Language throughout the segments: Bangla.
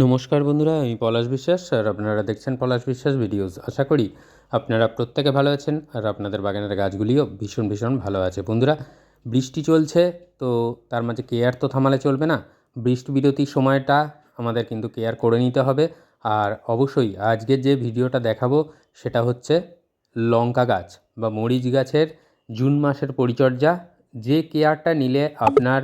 নমস্কার বন্ধুরা, আমি পলাশ বিশ্বাস আর আপনারা দেখছেন পলাশ বিশ্বাস ভিডিওস। আশা করি আপনারা প্রত্যেকে ভালো আছেন আর আপনাদের বাগানের গাছগুলিও ভীষণ ভীষণ ভালো আছে। বন্ধুরা, বৃষ্টি চলছে তো তার মাঝে কেয়ার তো থামালে চলবে না। বৃষ্টি বিরতির সময়টা আমাদের কিন্তু কেয়ার করে নিতে হবে। আর অবশ্যই আজকের যে ভিডিওটা দেখাবো সেটা হচ্ছে লঙ্কা গাছ বা মরিচ গাছের জুন মাসের পরিচর্যা। যে কেয়ারটা নিলে আপনার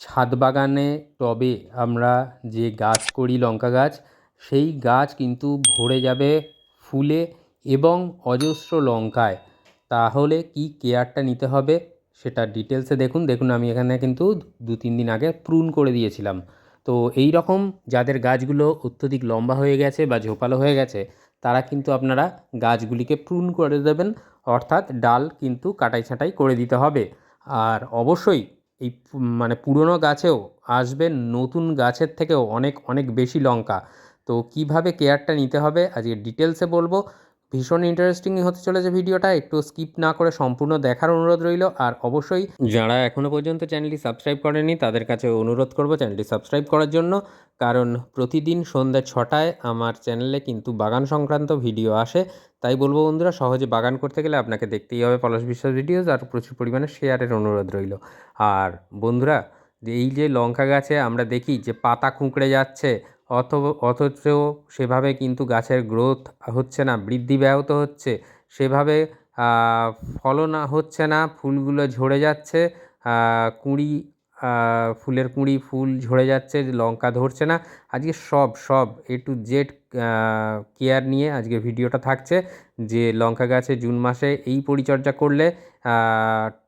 ছাদ বাগানে টবে আমরা যে গাছ করি, লঙ্কা গাছ, সেই গাছ কিন্তু ভরে যাবে ফুলে এবং অজস্র লঙ্কায়। তাহলে কি কেয়ারটা নিতে হবে সেটা ডিটেলসে দেখুন। দেখুন, আমি এখানে কিন্তু দু তিন দিন আগে প্রুন করে দিয়েছিলাম। তো এই রকম যাদের গাছগুলো অত্যধিক লম্বা হয়ে গেছে বা ঝোপালো হয়ে গেছে, তারা কিন্তু আপনারা গাছগুলিকে প্রুন করে দেবেন। অর্থাৎ ডাল কিন্তু কাটাই ছাঁটাই করে দিতে হবে। আর অবশ্যই এই মানে পুরনো গাছেও আসবে নতুন গাছের থেকেও অনেক অনেক বেশি লঙ্কা। তো কীভাবে কেয়ারটা নিতে হবে? আজকে ডিটেলসে বলব। ভীষণ ইন্টারেস্টিং হতে চলেছে ভিডিওটা, একটু স্কিপ না করে সম্পূর্ণ দেখার অনুরোধ রইল। আর অবশ্যই যারা এখনও পর্যন্ত চ্যানেলটি সাবস্ক্রাইব করেনি, তাদের কাছে অনুরোধ করব চ্যানেলটি সাবস্ক্রাইব করার জন্য। কারণ প্রতিদিন সন্ধ্যা ছটায় আমার চ্যানেলে কিন্তু বাগান সংক্রান্ত ভিডিও আসে। তাই বলব বন্ধুরা, সহজে বাগান করতে গেলে আপনাকে দেখতেই হবে পলাশ বিশ্বাস ভিডিওজ আর প্রচুর পরিমাণে শেয়ারের অনুরোধ রইল। আর বন্ধুরা, এই যে লঙ্কা গাছে আমরা দেখি যে পাতা কুঁকড়ে যাচ্ছে অথ অথচ সেভাবে কিন্তু গাছের গ্রোথ হচ্ছে না, বৃদ্ধি ব্যাহত হচ্ছে। সেভাবে ফলন হচ্ছে না, ফুলগুলো ঝরে যাচ্ছে। কুঁড়ি ফুলের কুঁড়ি, ফুল ঝরে যাচ্ছে, লঙ্কা ধরছে না। আজকে সব সব এ টু জেড কেয়ার নিয়ে আজকে ভিডিওটা থাকছে যে লঙ্কা গাছে জুন মাসে এই পরিচর্যা করলে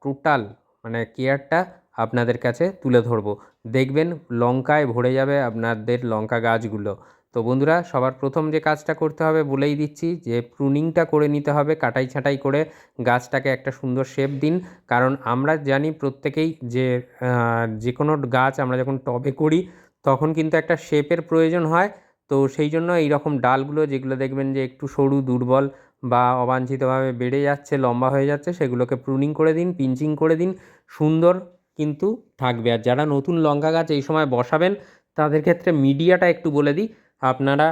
টোটাল মানে কেয়ারটা আপনাদের কাছে তুলে ধরবো। দেখবেন লঙ্কায় ভরে যাবে আপনাদের লঙ্কা গাছগুলো। তো বন্ধুরা, সবার প্রথম যে কাজটা করতে হবে বলেই দিচ্ছি যে প্রুনিংটা করে নিতে হবে, কাটাই ছাঁটাই করে গাছটাকে একটা সুন্দর শেপ দিন। কারণ আমরা জানি প্রত্যেকেই যে যে কোনো গাছ আমরা যখন টবে করি, তখন কিন্তু একটা শেপের প্রয়োজন হয়। তো সেই জন্য এই রকম ডালগুলো যেগুলো দেখবেন যে একটু সরু, দুর্বল বা অবাঞ্ছিতভাবে বেড়ে যাচ্ছে, লম্বা হয়ে যাচ্ছে, সেগুলোকে প্রুনিং করে দিন পিঞ্চিং করে দিন। সুন্দর কিন্তু থাকবে। আর যারা নতুন লঙ্কা গাছ এই সময় বসাবেন, তাদের ক্ষেত্রে মিডিয়াটা একটু বলে দিই। আপনারা,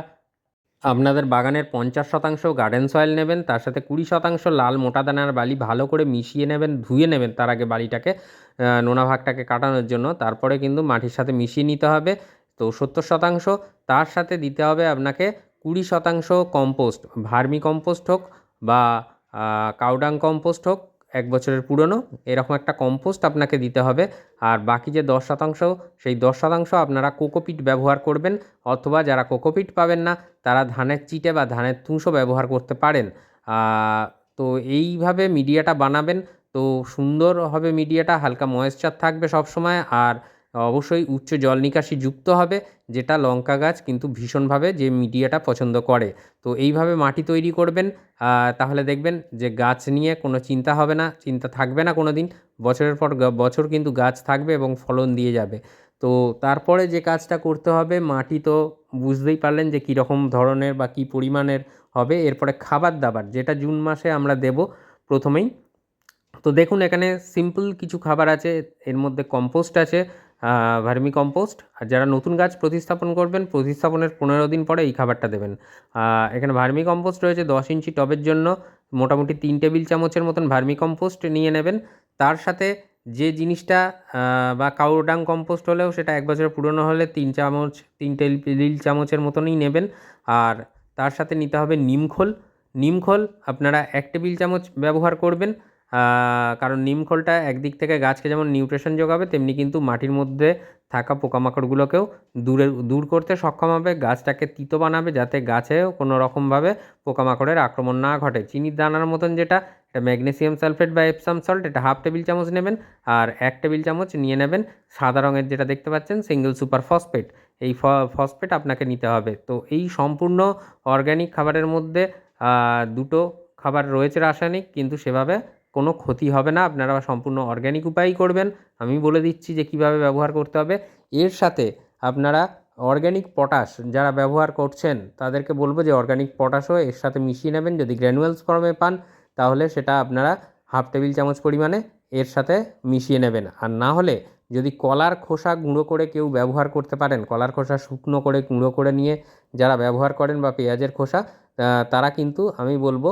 আপনাদের বাগানের পঞ্চাশ শতাংশ গার্ডেন সয়েল নেবেন, তার সাথে কুড়ি শতাংশ লাল মোটা দানার বালি ভালো করে মিশিয়ে নেবেন, ধুয়ে নেবেন তার আগে বালিটাকে নোনা ভাগটাকে কাটানোর জন্য। তারপরে কিন্তু মাটির সাথে মিশিয়ে নিতে হবে। তো সত্তর শতাংশ, তার সাথে দিতে হবে আপনাকে কুড়ি শতাংশ কম্পোস্ট, ভার্মি কম্পোস্ট হোক বা কাউডাং কম্পোস্ট হোক। এক বছরের পুরনো, এরকম একটা কম্পোস্ট আপনাকে দিতে হবে। আর বাকি যে দশ শতাংশ, সেই দশ শতাংশ আপনারা কোকোপিট ব্যবহার করবেন, অথবা যারা কোকোপিট পাবেন না, তারা ধানের চিটে বা ধানের তুষও ব্যবহার করতে পারেন। তো এইভাবে মিডিয়াটা বানাবেন, তো সুন্দর হবে মিডিয়াটা, হালকা ময়েশ্চার থাকবে সব সময় আর অবশ্যই উচ্চ জল নিকাশি যুক্ত হবে, যেটা লঙ্কা গাছ কিন্তু ভীষণভাবে যে মিডিয়াটা পছন্দ করে। তো এইভাবে মাটি তৈরি করবেন তাহলে দেখবেন যে গাছ নিয়ে কোনো চিন্তা হবে না, চিন্তা থাকবে না কোনো দিন। বছরের পর বছর কিন্তু গাছ থাকবে এবং ফলন দিয়ে যাবে। তো তারপরে যে কাজটা করতে হবে, মাটি তো বুঝতেই পারলেন যে কীরকম ধরনের বা কী পরিমাণের হবে, এরপরে খাবার দাবার, যেটা জুন মাসে আমরা দেব প্রথমেই। তো দেখুন এখানে সিম্পল কিছু খাবার আছে, এর মধ্যে কম্পোস্ট আছে ভার্মি কম্পোস্ট। আর যারা নতুন গাছ প্রতিস্থাপন করবেন, প্রতিস্থাপনের পনেরো দিন পরে এই খাবারটা দেবেন। এখানে ভার্মি কম্পোস্ট রয়েছে দশ ইঞ্চি টবের জন্য। মোটামুটি তিন টেবিল চামচের মতন ভার্মি কম্পোস্ট নিয়ে নেবেন। তার সাথে যে জিনিসটা বা কাউডাং কম্পোস্ট হলেও সেটা এক বছর পুরনো হলে তিন চামচ, তিন টেবিল চামচের মতনই নেবেন। আর তার সাথে নিতে হবে নিমখোল নিমখোল আপনারা এক টেবিল চামচ ব্যবহার করবেন। কারণ নিমখোলটা একদিক থেকে গাছকে যেমন নিউট্রিশন যোগাবে, তেমনি কিন্তু মাটির মধ্যে থাকা পোকামাকড়গুলোকেও দূরে, দূর করতে সক্ষম হবে, গাছটাকে তিতো বানাবে যাতে গাছেও কোনো রকমভাবে পোকামাকড়ের আক্রমণ না ঘটে। চিনির দানার মতন যেটা, এটা ম্যাগনেসিয়াম সালফেট বা এপসাম সল্ট এটা হাফ টেবিল চামচ নেবেন আর এক টেবিল চামচ নিয়ে নেবেন সাদা রঙের যেটা দেখতে পাচ্ছেন সিঙ্গেল সুপার ফসফেট এই ফসফেট আপনাকে নিতে হবে। তো এই সম্পূর্ণ অর্গ্যানিক খাবারের মধ্যে দুটো খাবার রয়েছে রাসায়নিক, কিন্তু সেভাবে কোনো ক্ষতি হবে না, আপনারা সম্পূর্ণ অর্গ্যানিক উপায়ই করবেন। আমি বলে দিচ্ছি যে কীভাবে ব্যবহার করতে হবে। এর সাথে আপনারা অর্গ্যানিক পটাশ যারা ব্যবহার করছেন, তাদেরকে বলব যে অর্গ্যানিক পটাশও এর সাথে মিশিয়ে নেবেন। যদি গ্র্যানুয়ালস ফর্মে পান, তাহলে সেটা আপনারা হাফ টেবিল চামচ পরিমাণে এর সাথে মিশিয়ে নেবেন। আর না হলে যদি কলার খোসা গুঁড়ো করে কেউ ব্যবহার করতে পারেন, কলার খোসা শুকনো করে গুঁড়ো করে নিয়ে যারা ব্যবহার করেন বা পেঁয়াজের খোসা তারা কিন্তু, আমি বলব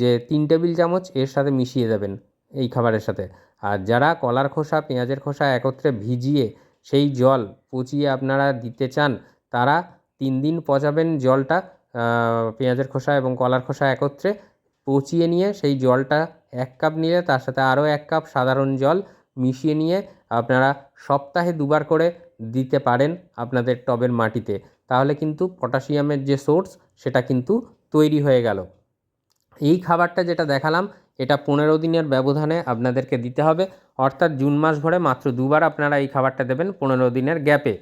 যে তিন টেবিল চামচ এর সাথে মিশিয়ে দেবেন এই খাবারের সাথে। আর যারা কলার খোসা, পেঁয়াজের খোসা একত্রে ভিজিয়ে সেই জল পচিয়ে আপনারা দিতে চান, তারা তিন দিন পচাবেন জলটা পেঁয়াজের খোসা এবং কলার খোসা একত্রে পচিয়ে নিয়ে সেই জলটা এক কাপ নিলে, তার সাথে আরও এক কাপ সাধারণ জল মিশিয়ে নিয়ে আপনারা সপ্তাহে দুবার করে দিতে পারেন আপনাদের টবের মাটিতে। তাহলে কিন্তু পটাশিয়ামের যে সোর্স, সেটা কিন্তু তৈরি হয়ে গেল। এই খাবারটা যেটা দেখালাম, এটা পনেরো দিনের ব্যবধানে আপনাদেরকে দিতে হবে। অর্থাৎ জুন মাস ভরে মাত্র দুবার আপনারা এই খাবারটা দেবেন পনেরো দিনের গ্যাপে।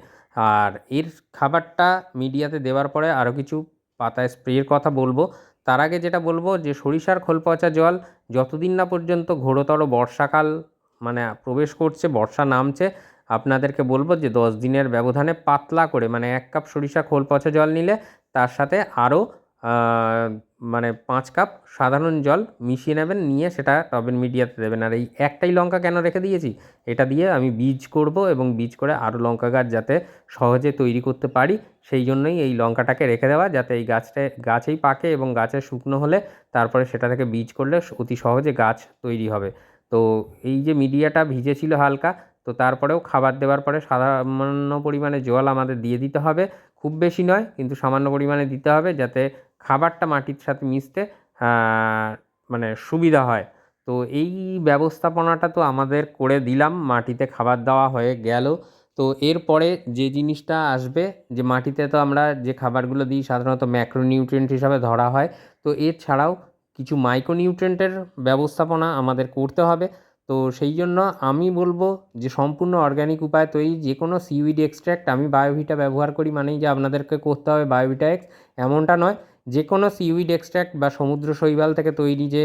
আর এর খাবারটা মিডিয়াতে দেওয়ার পরে আরও কিছু পাতায় স্প্রের কথা বলব। তার আগে যেটা বলব যে সরিষার খোল পচা জল যতদিন না পর্যন্ত ঘোরতর বর্ষাকাল মানে প্রবেশ করছে, বর্ষা নামছে, আপনাদেরকে বলব যে দশ দিনের ব্যবধানে পাতলা করে মানে এক কাপ সরিষা খোল পচা জল নিলে তার সাথে আরও মানে পাঁচ কাপ সাধারণ জল মিশিয়ে নেবেন, নিয়ে সেটা টবের মিডিয়াতে দেবেন। আর এই একটাই লঙ্কা কেন রেখে দিয়েছি? এটা দিয়ে আমি বীজ করব এবং বীজ করে আরও লঙ্কা গাছ যাতে সহজে তৈরি করতে পারি। সেই জন্যই এই লঙ্কাটাকে রেখে দেওয়া, যাতে এই গাছটা, গাছেই পাকে এবং গাছে শুকনো হলে তারপরে সেটা থেকে বীজ করলে অতি সহজে গাছ তৈরি হবে। তো এই যে মিডিয়াটা ভিজে ছিল হালকা, তো তারপরেও খাবার দেওয়ার পরে সামান্য পরিমাণে জল আমাদের দিয়ে দিতে হবে। খুব বেশি নয়, কিন্তু সামান্য পরিমাণে দিতে হবে, যাতে খাবারটা মাটির সাথে মিশতে মানে সুবিধা হয়। তো এই ব্যবস্থাপনাটা তো আমাদের করে দিলাম, মাটিতে খাবার দেওয়া হয়ে গেল। তো এরপরে যে জিনিসটা আসবে, যে মাটিতে তো আমরা যে খাবারগুলো দিই, সাধারণত ম্যাক্রোনিউট্রিয়েন্ট হিসাবে ধরা হয়। তো এছাড়াও কিছু মাইক্রোনিউট্রিয়েন্টের ব্যবস্থাপনা আমাদের করতে হবে। তো সেই জন্য আমি বলব যে সম্পূর্ণ অর্গ্যানিক উপায় তৈরি যে কোনো সিউইড এক্সট্র্যাক্ট আমি বায়োভিটা ব্যবহার করি মানেই যে আপনাদেরকে করতে হবে বায়োভিটা এক্স এমনটা নয়। যে কোনো সিউইড এক্সট্র্যাক্ট বা সমুদ্র শৈবাল থেকে তৈরি যে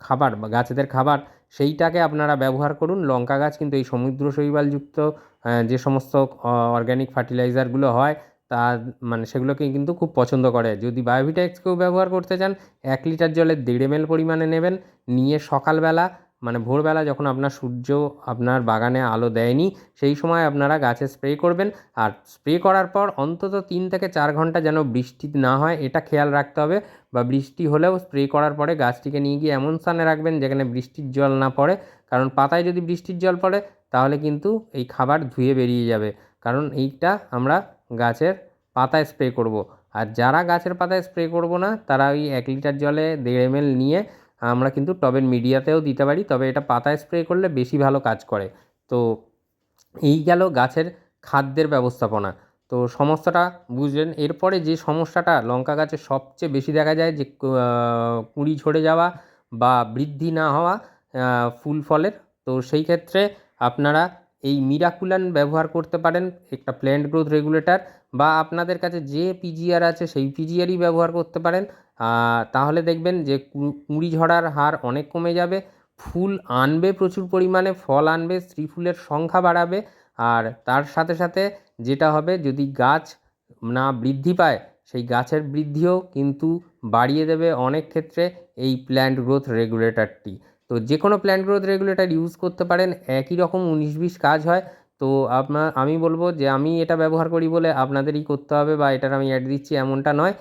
খাবার বা গাছেদের খাবার, সেইটাকে আপনারা ব্যবহার করুন। লঙ্কা গাছ কিন্তু এই সমুদ্র শৈবালযুক্ত যে সমস্ত অর্গ্যানিক ফার্টিলাইজারগুলো হয়, তা মানে সেগুলোকে কিন্তু খুব পছন্দ করে। যদি বায়োভিটা এক্সকেও ব্যবহার করতে চান, এক লিটার জলে দেড় এম পরিমাণে নেবেন। নিয়ে সকালবেলা মানে ভোরবেলা যখন আপনার সূর্য আপনার বাগানে আলো দেয়নি, সেই সময় আপনারা গাছে স্প্রে করবেন। আর স্প্রে করার পর অন্তত তিন থেকে চার ঘণ্টা যেন বৃষ্টি না হয়, এটা খেয়াল রাখতে হবে। বা বৃষ্টি হলেও স্প্রে করার পরে গাছটিকে নিয়ে গিয়ে এমন স্থানে রাখবেন যেখানে বৃষ্টির জল না পড়ে। কারণ পাতায় যদি বৃষ্টির জল পড়ে, তাহলে কিন্তু এই খাবার ধুয়ে বেরিয়ে যাবে। কারণ এইটা আমরা গাছের পাতায় স্প্রে করব। আর যারা গাছের পাতায় স্প্রে করব না, তারা ওই এক লিটার জলে দেড় এম নিয়ে আমরা কিন্তু টবের মিডিয়াতেও দিতে পারি, তবে এটা পাতায় স্প্রে করলে বেশি ভালো কাজ করে। তো এই গেল গাছের খাদ্যের ব্যবস্থাপনা। তো সমস্যাটা বুঝলেন। এরপরে যে সমস্যাটা, লঙ্কা গাছে সবচেয়ে বেশি দেখা যায় যে কুঁড়ি ঝরে যাওয়া বা বৃদ্ধি না হওয়া ফুল ফলের। তো সেই ক্ষেত্রে আপনারা এই মিরাকুলান ব্যবহার করতে পারেন, একটা প্ল্যান্ট গ্রোথ রেগুলেটর বা আপনাদের কাছে যে পিজিআর আছে, সেই পিজিআরই ব্যবহার করতে পারেন। তাহলে দেখবেন যে কুঁড়ি ঝরার হার অনেক কমে যাবে, ফুল আনবে প্রচুর পরিমাণে, ফল আনবে, স্ত্রী ফুলের সংখ্যা বাড়াবে, আর তার সাথে সাথে যেটা হবে, যদি গাছ না বৃদ্ধি পায়, সেই গাছের বৃদ্ধিও কিন্তু বাড়িয়ে দেবে অনেক ক্ষেত্রে এই প্ল্যান্ট গ্রোথ রেগুলেটরটি তো যে কোনো প্ল্যান্ট গ্রোথ রেগুলেটর ইউজ করতে পারেন, একই রকম উনিশ বিশ কাজ হয়, তো আপনার আমি বলব যে আমি এটা ব্যবহার করি বলে আপনাদেরই করতে হবে বা এটার আমি অ্যাড দিচ্ছি এমনটা নয়।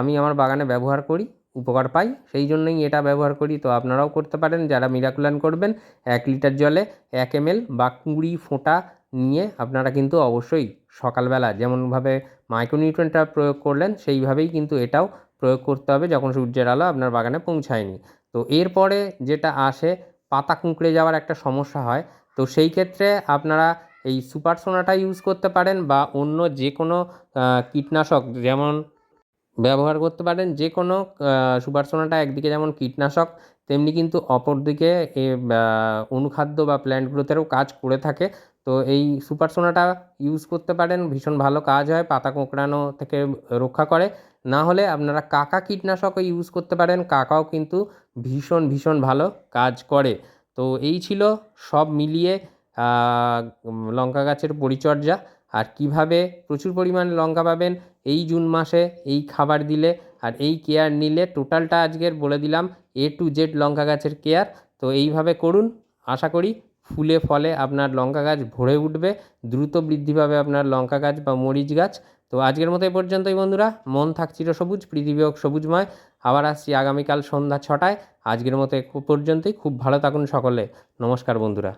আমি আমার বাগানে ব্যবহার করি, উপকার পাই, সেই জন্যই এটা ব্যবহার করি। তো আপনারাও করতে পারেন, যারা মিরাকুলান করবেন, এক লিটার জলে এক এম এল বা কুড়ি ফোঁটা নিয়ে আপনারা কিন্তু অবশ্যই সকালবেলা যেমনভাবে মাইক্রোনিউট্রেনটা প্রয়োগ করলেন, সেইভাবেই কিন্তু এটাও প্রয়োগ করতে হবে যখন সূর্যের আলো আপনার বাগানে পৌঁছায়নি। তো এরপরে যেটা আসে, পাতা কুঁকড়ে যাওয়ার একটা সমস্যা হয়। তো সেই ক্ষেত্রে আপনারা এই সুপার সোনাটা ইউজ করতে পারেন বা অন্য যে কোনো কীটনাশক যেমন ব্যবহার করতে পারেন। যে কোনো আহ, সুপার সোনাটা একদিকে যেমন কীটনাশক তেমনি কিন্তু অপরদিকে এ অনুখাদ্য বা প্ল্যান্ট গ্রোথেরও কাজ করে থাকে। তো এই সুপার সোনাটা ইউজ করতে পারেন ভীষণ ভালো কাজ হয় পাতা কোঁকড়ানো থেকে রক্ষা করে। না হলে আপনারা কাকা কীটনাশকও ইউজ করতে পারেন কাকাও কিন্তু ভীষণ ভীষণ ভালো কাজ করে। তো এই ছিল সব মিলিয়ে লঙ্কা গাছের পরিচর্যা। আর কীভাবে প্রচুর পরিমাণে লঙ্কা পাবেন, এই জুন মাসে এই খাবার দিলে আর এই কেয়ার নিলে টোটালটা আজকের বলে দিলাম এ টু জেড লঙ্কা গাছের কেয়ার। তো এইভাবে করুন, আশা করি ফুলে ফলে আপনার লঙ্কা গাছ ভরে উঠবে, দ্রুত বৃদ্ধি পাবে আপনার লঙ্কা গাছ বা মরিচ গাছ। তো আজকের মতো এই পর্যন্তই বন্ধুরা, মন থাকছিল সবুজ পৃথিবী হোক সবুজময়। আবার আসছি আগামীকাল সন্ধ্যা ছটায়। আজকের মতো এ পর্যন্তই, খুব ভালো থাকুন সকলে। নমস্কার বন্ধুরা।